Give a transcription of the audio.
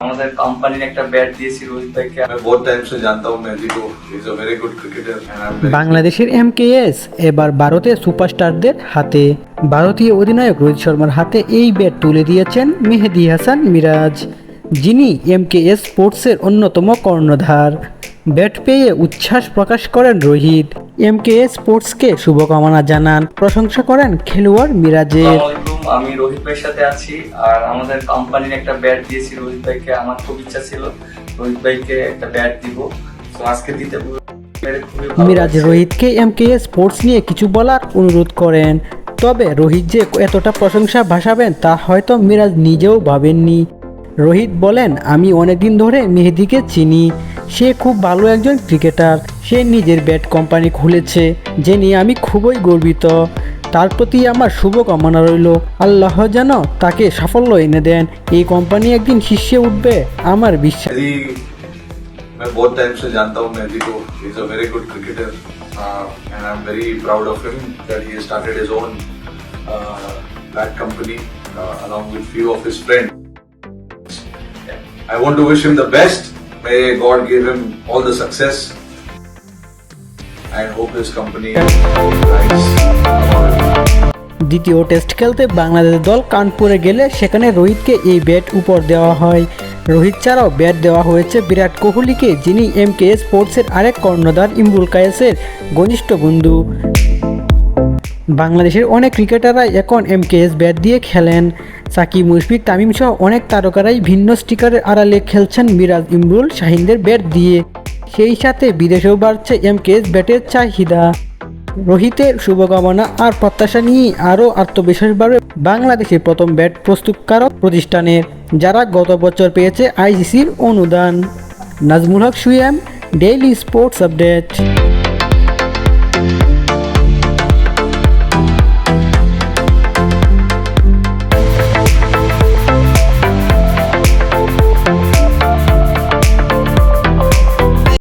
আমাদের কোম্পানির একটা ব্যাট দিয়েছি রোহিত ভাইকে আমি বহুত টাইম সে জানতাম হুম মেজিকো is a very good cricketer বাংলাদেশের এমকেএস এবার ভারতের সুপারস্টারদের হাতে। ভারতীয় অধিনায়ক রোহিত শর্মার হাতে এই ব্যাট তুলে দিয়েছেন মেহেদি হাসান মিরাজ যিনি এমকেএস স্পোর্টসের অন্যতম কর্ণধার। ব্যাট পেয়ে উচ্ছ্বাস প্রকাশ করেন রোহিত। এমকেএস স্পোর্টসকে শুভকামনা জানান প্রশংসা করেন খেলোয়াড় মিরাজের। আমি রোহিত ভাইয়ের সাথে আছি আর আমাদের কোম্পানির একটা ব্যাট দিয়েছি রোহিত ভাইকে আমার খুব ইচ্ছা ছিল রোহিত ভাইকে একটা ব্যাট দিব। তো আজকে দিতে মিরাজ। রোহিতকে এমকেএস স্পোর্টস নিয়ে কিছু বলার অনুরোধ করেন। তবে রোহিত যে এতটা প্রশংসা ভাসাবেন তা হয়তো মিরাজ নিজেও ভাবেননি। রোহিত বলেন আমি অনেকদিন ধরে মেহেদিকে চিনি। সে খুব ভালো একজন ক্রিকেটার সে নিজের ব্যাট কোম্পানি খুলেছে যে নিয়ে আমি খুবই গর্বিত। তার প্রতি আমার শুভকামনা রইল আল্লাহ যেন তাকে সাফল্য এনে দেন এই কোম্পানি একদিন শীর্ষে উঠবে আমার বিশ্বাস मेहदी मैं बहुत टाइम से जानता हूँ मेहदी को is a very good cricketer and I am very proud of him that he started his own bat company along with few of his friends I want to wish him the best may God give him all the success দ্বিতীয় test খেলতে বাংলাদেশ দল কানপুরে গেলে সেখানে রোহিতকে এই bat উপর দেওয়া হয়। রোহিত ছাড়াও ব্যাট দেওয়া হয়েছে বিরাট কোহলিকে, যিনি এম কে স্পোর্টসের আরেক কর্ণধার ইমরুল কায়েসের ঘনিষ্ঠ বন্ধু। বাংলাদেশের অনেক ক্রিকেটাররাই এখন এম কে এস ব্যাট দিয়ে খেলেন। সাকিব মুশফিক, তামিম সহ অনেক তারকারাই ভিন্ন স্টিকারের আড়ালে খেলছেন মিরাজ ইমরুল শাহিনদের ব্যাট দিয়ে। সেই সাথে বিদেশেও বাড়ছে এম কে এস ব্যাটের চাহিদা। রোহিতের শুভকামনা আর প্রত্যাশা নিয়ে আরও আত্মবিশ্বাসভাবে বাংলাদেশের প্রথম ব্যাট প্রস্তুতকারক প্রতিষ্ঠানের যারা গত বছর পেয়েছে আইসিসির অনুদান। নাজমুল হক সুয়েম ডেইলি স্পোর্টস আপডেট।